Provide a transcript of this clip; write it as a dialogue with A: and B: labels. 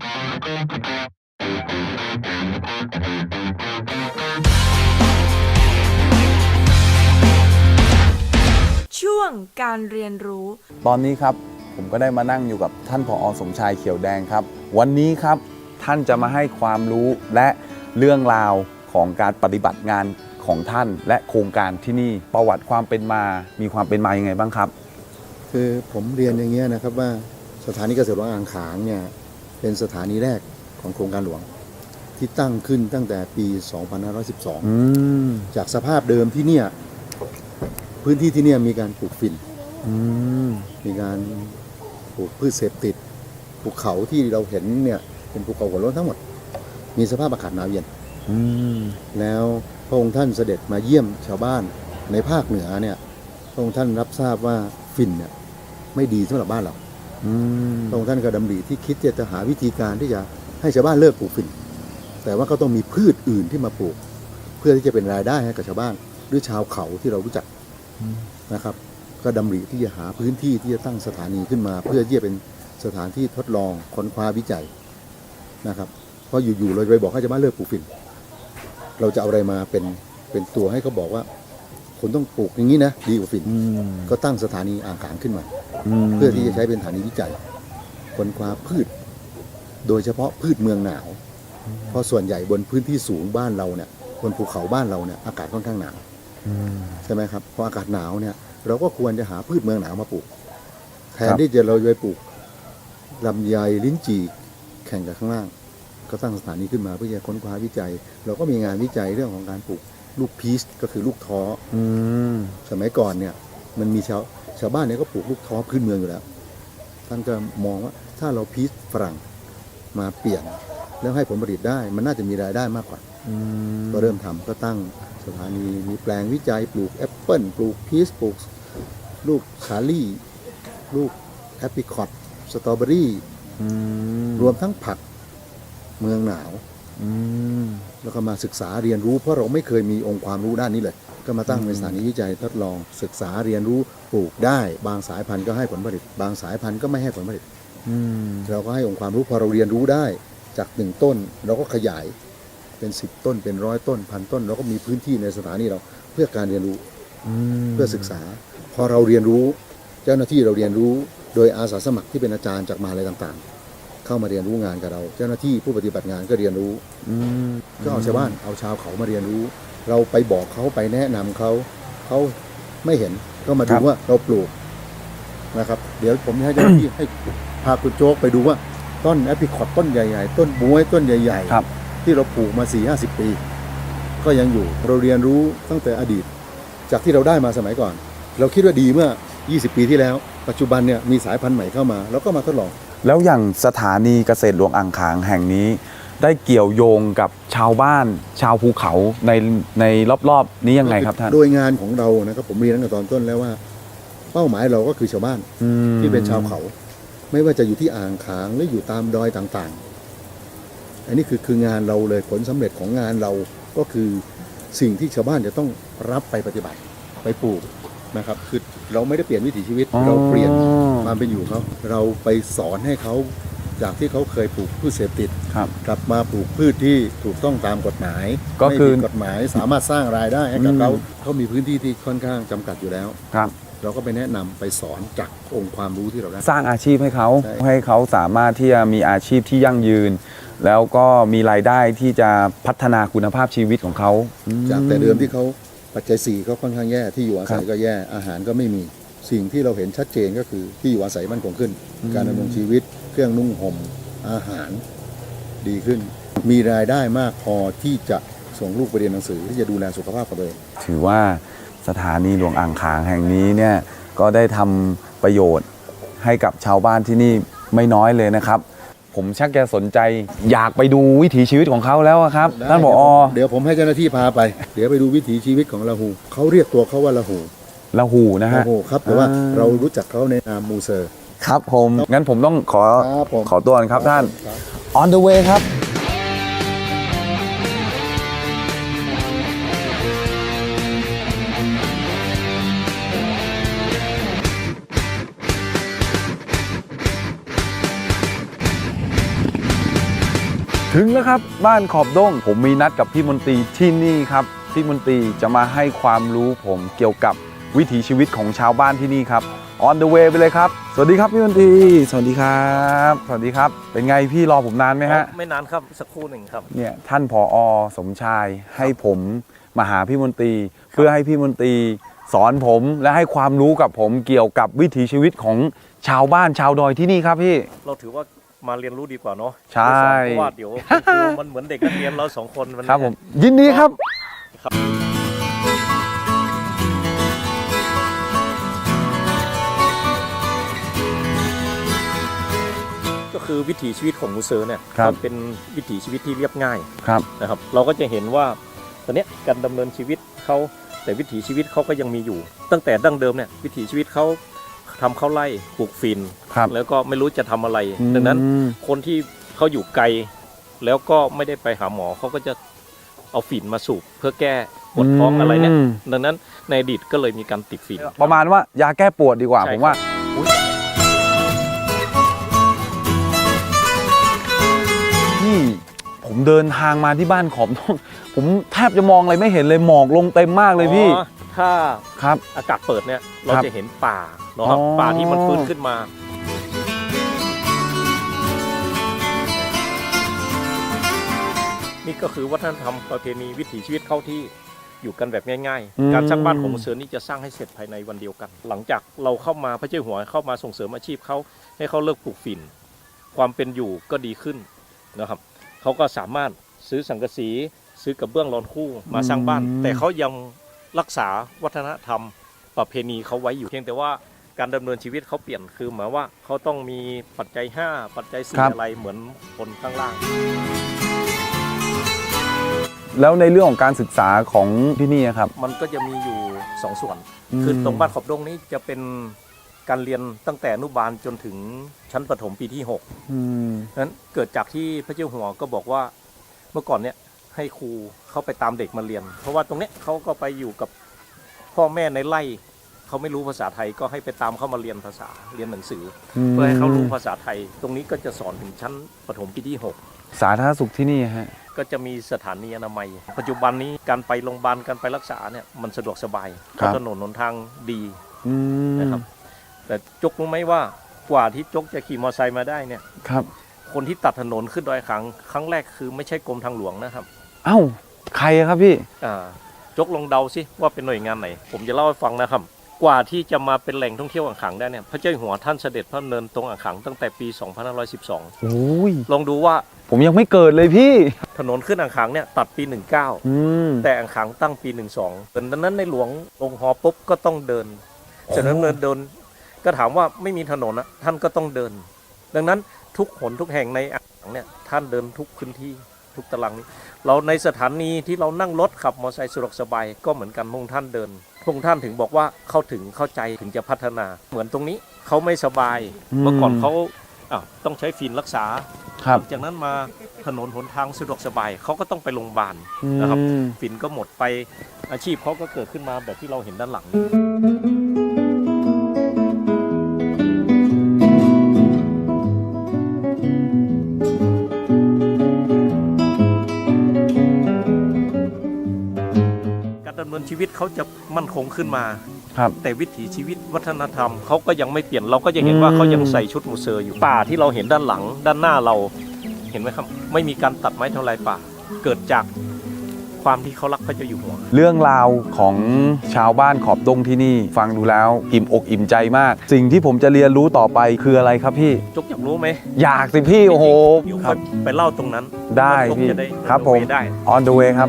A: ช่วงการเรียนรู้
B: ตอนนี้ครับผมก็ได้มานั่งอยู่กับท่านผอสมชายเขียวแดงครับ วันนี้ครับท่านจะมาให้ความรู้และเรื่องราวของการปฏิบัติงานของท่าน และโครงการที่นี่ประวัติความเป็นมา มีความเป็นมายังไงบ้างครับ
C: คือผมเรียนอย่างเงี้ยนะครับว่าสถานีเกษตรหลวงอ่างขางเนี่ย เป็นสถานีแรกของโครงการหลวง ที่ตั้งขึ้นตั้งแต่ปี 2512
B: อืม
C: จากสภาพเดิมที่เนี่ย พื้นที่ที่เนี่ยมีการปลูกฝิ่น
B: อืม
C: มีการปลูกพืชเสพติดภูเขาที่เราเห็นเนี่ยเป็นภูเขาหัวโล้นทั้งหมด มีสภาพอากาศหนาวเย็น
B: อืม
C: แล้วพระองค์ท่านเสด็จมาเยี่ยมชาวบ้านในภาคเหนือเนี่ยพระองค์ท่านรับทราบว่าฝิ่นเนี่ยไม่ดีสำหรับบ้านเรา
B: อืม
C: พระองค์ท่านก็ดำริที่คิดจะหาวิธีการที่จะให้ชาวบ้านเลิกปลูกฝิ่น แต่ว่าก็ต้องมีพืชอื่นที่มาปลูก เพื่อที่จะเป็นรายได้ให้กับชาวบ้าน หรือชาวเขาที่เรารู้จักนะครับ ก็ดำริที่จะหาพื้นที่ที่จะตั้งสถานีขึ้นมา เพื่อที่จะเป็นสถานที่ทดลองค้นคว้าวิจัยนะครับเพราะอยู่ๆเราจะไปบอกให้ชาวบ้านเลิกปลูกฝิ่น เราจะเอาอะไรมาเป็นเป็นตัวให้เขาบอกว่า คุณต้องปลูกอย่างนี้นะดีกว่าฝิ่น
B: อืม
C: ก็ตั้งสถานีอ่างขางขึ้นมา
B: ม
C: เพื่อที่จะใช้เป็นสถานีวิจัยค้นคว้าพืช โดยเฉพาะพืชเมืองหนาว เพราะส่วนใหญ่บนพื้นที่สูงบ้านเราเนี่ยบนภูเขาบ้านเราเนี่ยอากาศค่อนข้างหนาว
B: อืม
C: ใช่ไหมครับพออากาศหนาวเนี่ย เราก็ควรจะหาพืชเมืองหนาวมาปลูก แท
B: คนรับ
C: ที่จะเราจะไปปลูกลำไยลิ้นจี่แข่งกับข้างล่าง ก็ตั้งสถานีขึ้นมาเพื่อจะค้นคว้าวิจัย เราก็มีงานวิจัยเรื่องของการปลูก ลูกพีชก็คือลูกท้อ
B: อืม
C: สมัยก่อนเนี่ย มันมีชาวชาวบ้านเนี่ยก็ปลูกลูกท้อพื้นเมืองอยู่แล้ว ท่านก็มองว่าถ้าเราพีชฝรั่งมาเปลี่ยน แล้วให้ผลผลิตได้มันน่าจะมีรายได้มากกว่า
B: อืม
C: ก็เริ่มทำก็ตั้งสถานีมีแปลงวิจัยปลูกแอปเปิลปลูกพีชปลูกลูกชาลี่ ลูกแอปริคอตสตรอเบอรี่
B: อืม
C: รวมทั้งผักเมืองหนาว
B: อืม
C: แล้วก็มาศึกษาเรียนรู้เพราะเราไม่เคยมีองค์ความรู้ด้านนี้เลย ก็มาตั้งเป็นสถานีวิจัยทดลองศึกษาเรียนรู้ปลูกได้ บางสายพันธุ์ก็ให้ผลผลิต บางสายพันธุ์ก็ไม่ให้ผลผลิต
B: อืม
C: เราก็ให้องค์ความรู้พอเราเรียนรู้ได้ จากหนึ่งต้นเราก็ขยายเป็นสิบต้นเป็นร้อยต้นพันต้นเราก็มีพื้นที่ในสถานีเราเพื่อการเรียนรู้
B: อืม
C: เพื่อศึกษา พอเราเรียนรู้ เจ้าหน้าที่เราเรียนรู้ โดยอาสาสมัครที่เป็นอาจารย์จากมหาลัยต่างๆ เข้ามาเรียนรู้งานกับเรา เจ้าหน้าที่ผู้ปฏิบัติงานก็เรียนรู้
B: อืม
C: ก็เอาชาวบ้านเอาชาวเขามาเรียนรู้ เราไปบอกเขาไปแนะนำเขาเขาไม่เห็นก็มาดูว่าเราปลูกนะครับ เดี๋ยวผมให้เจ้าหน้าที่ให้พาคุณโจ๊กไปดูว่าต้นแอปริคอตต้นใหญ่ๆ ต้นบวยต้นใหญ่
B: ครับ
C: ที่เราปลูกมา4ี่ห้าสิบปี ก็ยังอยู่เราเรียนรู้ตั้งแต่อดีต จากที่เราได้มาสมัยก่อน เราคิดว่าดีเมื่อ 20 ปีที่แล้ว ปัจจุบันเนี่ยมีสายพันธุ์ใหม่เข้ามาเราก็มาทดลอง
B: แล้วอย่างสถานีเกษตรหลวงอ่างขางแห่งนี้ ได้เกี่ยวโยงกับชาวบ้าน ชาวภูเขาในในรอบๆนี้ยังไงครับท่าน
C: โดยงานของเรานะครับผมเรียนตั้งแต่ตอนต้นแล้วว่า เป้าหมายเราก็คือชาวบ้าน
B: อืม
C: ที่เป็นชาวเขา ไม่ว่าจะอยู่ที่อ่างขางหรืออยู่ตามดอยต่างๆ อันนี้คือคืองานเราเลยผลสำเร็จของงานเราก็คือสิ่งที่ชาวบ้านจะต้องรับไปปฏิบัติไปปลูกนะครับ คือเราไม่ได้เปลี่ยนวิถีชีวิต
B: อ๋อ
C: เราเปลี่ยน ความเป็นอยู่เขาเราไปสอนให้เขาจากที่เขาเคยปลูกพืชเสพติด
B: ครับ
C: กลับมาปลูกพืชที่ถูกต้องตามกฎหมาย
B: ก็
C: ไม่
B: คือ
C: ผิดกฎหมายสามารถสร้างรายได้ให้กับ
B: อืม
C: เขาเขามีพื้นที่ที่ค่อนข้างจำกัดอยู่แล้ว
B: ครับ
C: เราก็ไปแนะนำไปสอนจากองค์ความรู้ที่เราได้
B: สร้างอาชีพให้เขา
C: ใช่
B: ให้เขาสามารถที่จะมีอาชีพที่ยั่งยืน แล้วก็มีรายได้ที่จะพัฒนาคุณภาพชีวิตของเขา
C: จากแต่เดิมที่เขาปัจจัยสี่เขาค่อนข้างแย่ที่อยู่อาศั
B: ค
C: ย
B: รับ
C: ก็แย่อาหารก็ไม่มี สิ่งที่เราเห็นชัดเจนก็คือที่อยู่อาศัยมั่นคงขึ้น การดำรงชีวิต เครื่องนุ่งห่มอาหารดีขึ้น มีรายได้มากพอที่จะส่งลูกไปเรียนหนังสือที่จะดูแลสุขภาพของตัวเอง
B: ถือว่าสถานีหลวงอ่างขางแห่งนี้เนี่ยก็ได้ทำประโยชน์ให้กับชาวบ้านที่นี่ไม่น้อยเลยนะครับ ผมชักจะสนใจอยากไปดูวิถีชีวิตของเขาแล้วอะครับท่านผอ
C: เดี๋ยวผมให้เจ้าหน้าที่พาไป เดี๋ยวไปดูวิถีชีวิตของละหูเขาเรียกตัวเขาว่าละหู
B: ละหูนะ
C: ละ
B: ฮะ
C: หูครับแต่ว่า
B: อ่า
C: เรารู้จักเขาในนามมูเซอร์
B: ครับผม งั้นผมต้องขอ
C: ครับผม
B: ขอตัวก่อนครับท่าน
C: ครับ
B: on the way ครับ ถึงแล้วครับบ้านขอบดงผมมีนัดกับพี่มนตรีที่นี่ครับ พี่มนตรีจะมาให้ความรู้ผมเกี่ยวกับ วิถีชีวิตของชาวบ้านที่นี่ครับ on the way ไปเลยครับ สวัสดีครับพี่มนตรีสวัสดีครับ สวัสดีครับ เป็นไงพี่รอผมนานไหมฮะ
D: ไม่นานครับสักครู่หนึ่งครับ
B: เนี่ยท่านผออสมชายให้ผมมาหาพี่มนตรีเพื่อให้พี่มนตรีสอนผมและให้ความรู้กับผมเกี่ยวกับวิถีชีวิตของชาวบ้านชาวดอยที่นี่ครับพี่
D: เราถือว่ามาเรียนรู้ดีกว่าเนาะ
B: ใช่
D: เพราะว่าเดี๋ยวครูมันเหมือนเด็กนักเรียนเราสองคนวันนี้
B: ครับผมยินดีครับ
D: คือวิถีชีวิตของมูเซอร์เนี่ย
B: ครับ
D: มันเป็นวิถีชีวิตที่เรียบง่าย
B: ครับ
D: นะครับ เราก็จะเห็นว่าตอนเนี้ยการดำเนินชีวิตเขาแต่วิถีชีวิตเขาก็ยังมีอยู่ ตั้งแต่ดั้งเดิมเนี่ยวิถีชีวิตเขาทำข้าวไร่ปลูกฟิน
B: ครับ
D: แล้วก็ไม่รู้จะทำอะไรดังนั้น
B: อืม
D: คนที่เขาอยู่ไกล แล้วก็ไม่ได้ไปหาหมอเขาก็จะเอาฝิ่นมาสูบเพื่อแก้ปวดท้องอะไรเนี่ย
B: อืม
D: ดังนั้นในอดีตก็เลยมีการติดฝิ่น
B: ประมาณว่ายาแก้ปวดดีกว่า
D: ใช่
B: ผมว่า
D: ครับ
B: อุ๊ย นี่ผมเดินทางมาที่บ้านขอบดงผมแทบจะมองอะไรไม่เห็นเลยหมอกลงเต็มมากเลยพี่
D: อ๋อถ้า
B: ครับ
D: อากาศเปิดเนี่ยเรา
B: ครับ
D: จะเห็นป่าเนาะครับ
B: อ๋อ
D: ป่าที่มันฟื้นขึ้นมา นี่ก็คือวัฒนธรรมประเพณีวิถีชีวิตเข้าที่อยู่กันแบบง่าย
B: อืม
D: ๆ การสร้างบ้านของมุสเสอนี่จะสร้างให้เสร็จภายในวันเดียวกัน หลังจากเราเข้ามาพระเจ้าอยู่หัวเข้ามาส่งเสริมอาชีพเขาให้เขาเลิกปลูกฝิ่น ความเป็นอยู่ก็ดีขึ้น นะครับเขาก็สามารถซื้อสังกะสีซื้อกระเบื้องรอนคู่มาสร้างบ้าน
B: อืม
D: แต่เขายังรักษาวัฒนธรรมประเพณีเขาไว้อยู่เพียงแต่ว่าการดำเนินชีวิตเขาเปลี่ยนคือหมายว่าเขาต้องมีปัจจัย 5 ปัจจัย4อะไรเหมือนคนข้างล่าง
B: แล้วในเรื่องของการศึกษาของที่นี่ครับ
D: มันก็จะมีอยู่ 2ส่วน
B: อืม
D: คือตรงบ้านขอบดงนี้จะเป็น การเรียนตั้งแต่อนุบาลจนถึงชั้นประถมปีที่6
B: อืม
D: นั้นเกิดจากที่พระเจ้าหัวก็บอกว่าเมื่อก่อนเนี่ยให้ครูเข้าไปตามเด็กมาเรียน เพราะว่าตรงเนี้ยเขาก็ไปอยู่กับพ่อแม่ในไร่เขาไม่รู้ภาษาไทยก็ให้ไปตามเข้ามาเรียนภาษาเรียนหนังสืออเพื่อให้เขารู้ภาษาไทย ตรงนี้ก็จะสอนถึงชั้นประถมปีที่6
B: สาธารณสุขที่นี่ฮะ
D: ก็จะมีสถานีอนามัย ปัจจุบันนี้การไปโรงพยาบาลการไปรักษาเนี่ยมันสะดวกสบายเพราะถนนหนทางดี
B: อืม
D: นะครับ แต่จกรู้ไหมว่ากว่าที่จกจะขี่มอเตอร์ไซค์มาได้เนี่ย
B: ครับ
D: คนที่ตัดถนนขึ้นดอยขังครั้งแรกคือไม่ใช่กรมทางหลวงนะครับ
B: เอ้า ใครอะครับพี่
D: อ่าจกลองเดาสิว่าเป็นหน่วยงานไหน ผมจะเล่าให้ฟังนะครับ กว่าที่จะมาเป็นแหล่งท่องเที่ยวอ่างขางได้เนี่ยพระเจ้าอยู่หัวท่านเสด็จพระดำเนินตรงอ่างขางตั้งแต่ปี 2512
B: โอ้ย
D: ลองดูว่า
B: ผมยังไม่เกิดเลยพี่
D: ถนนขึ้นอ่างขางเนี่ยตัดปี 19
B: อืม
D: แต่อ่างขางตั้งปี 12ดังนั้นในหลวงลงฮอปุ๊บก็ต้องเดินเสร็จแล้วเดินเดิน ก็ถามว่าไม่มีถนนนะท่านก็ต้องเดิน ดังนั้นทุกหนทุกแห่งในอ่างขางเนี่ยท่านเดินทุกพื้นที่ทุกตารางนี้ เราในสถานีที่เรานั่งรถขับมอเตอร์ไซค์สะดวกสบายก็เหมือนกันพระองค์ท่านเดินพระองค์ท่านถึงบอกว่าเข้าถึงเข้าใจถึงจะพัฒนา เหมือนตรงนี้เขาไม่สบาย
B: อืม
D: เมื่อก่อนเขาอะต้องใช้ฟินรักษา
B: ครับ
D: จากนั้นมาถนนหนทางสะดวกสบายเขาก็ต้องไปโรงพยาบาลนะครับ
B: อืม
D: ฝิ่นก็หมดไปอาชีพเขาก็เกิดขึ้นมาแบบที่เราเห็นด้านหลังกำเนินชีวิตเขาจะมั่นคงขึ้นมา
B: ครับ
D: แต่วิถีชีวิตวัฒนธรรมเขาก็ยังไม่เปลี่ยนเราก็จะเห็นว่า
B: อืม
D: เขายังใส่ชุดมูเซอร์อยู่ป่าที่เราเห็นด้านหลัง ด้านหน้าเราเห็นไหมครับ ไม่มีการตัดไม้ทำลายป่า เกิดจากความที่เขารักพระเจ้าอยู่หัว
B: เรื่องราวของชาวบ้านขอบดงที่นี่ ฟังดูแล้วอิ่มอกอิ่มใจมาก สิ่งที่ผมจะเรียนรู้ต่อไปคืออะไรครับพี่
D: จกอยากรู้ไหม
B: อยากสิพี่โอ้โห
D: เดี๋ยว
B: ครับ
D: ไปเล่าตรงนั้น
B: ได้
D: ว่าจก
B: พี่
D: จะได้
B: ครับผม
D: ได้
B: on the way ครับ